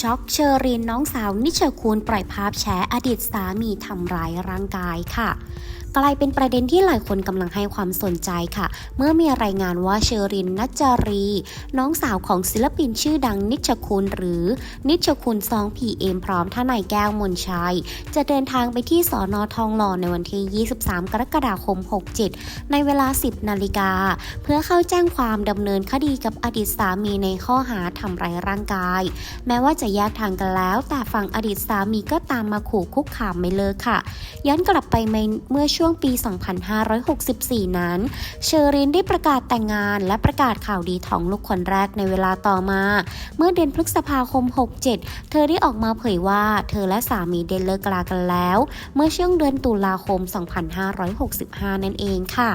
ช็อกเชอรีนน้องสาวนิชคูลปล่อยภาพแฉอดีตสามีทำร้ายร่างกายค่ะ กลายเป็นประเด็นที่หลายคนกำลังให้ความสนใจค่ะ เมื่อมีรายงานว่าเชอรินนัจจารี น้องสาวของศิลปินชื่อดังนิชคุณหรือ นิชคุณซองพีเอ็มพร้อมทนายแก้วมนชัย จะเดินทางไปที่สอนอทองหล่อในวันที่ 23 กรกฎาคม 67 ในเวลา 10 นาฬิกา เพื่อเข้าแจ้งความดำเนินคดีกับอดีตสามีในข้อหาทำร้ายร่างกาย แม้ว่าจะแยกทางกันแล้ว แต่ฝั่งอดีตสามีก็ตามมาขู่คุกคามไม่เลิกค่ะ ย้อนกลับไปเมื่อช่วงวงปี 2564 นั้น เชอรินได้ประกาศแต่งงานและประกาศข่าวดีท้องลูกคนแรกในเวลาต่อมา เมื่อเดือนพฤษภาคม 67 เธอได้ออกมาเผยว่าเธอและสามีได้เลิกลากันแล้ว เมื่อช่วงเดือนตุลาคม 2565 นั่นเองค่ะ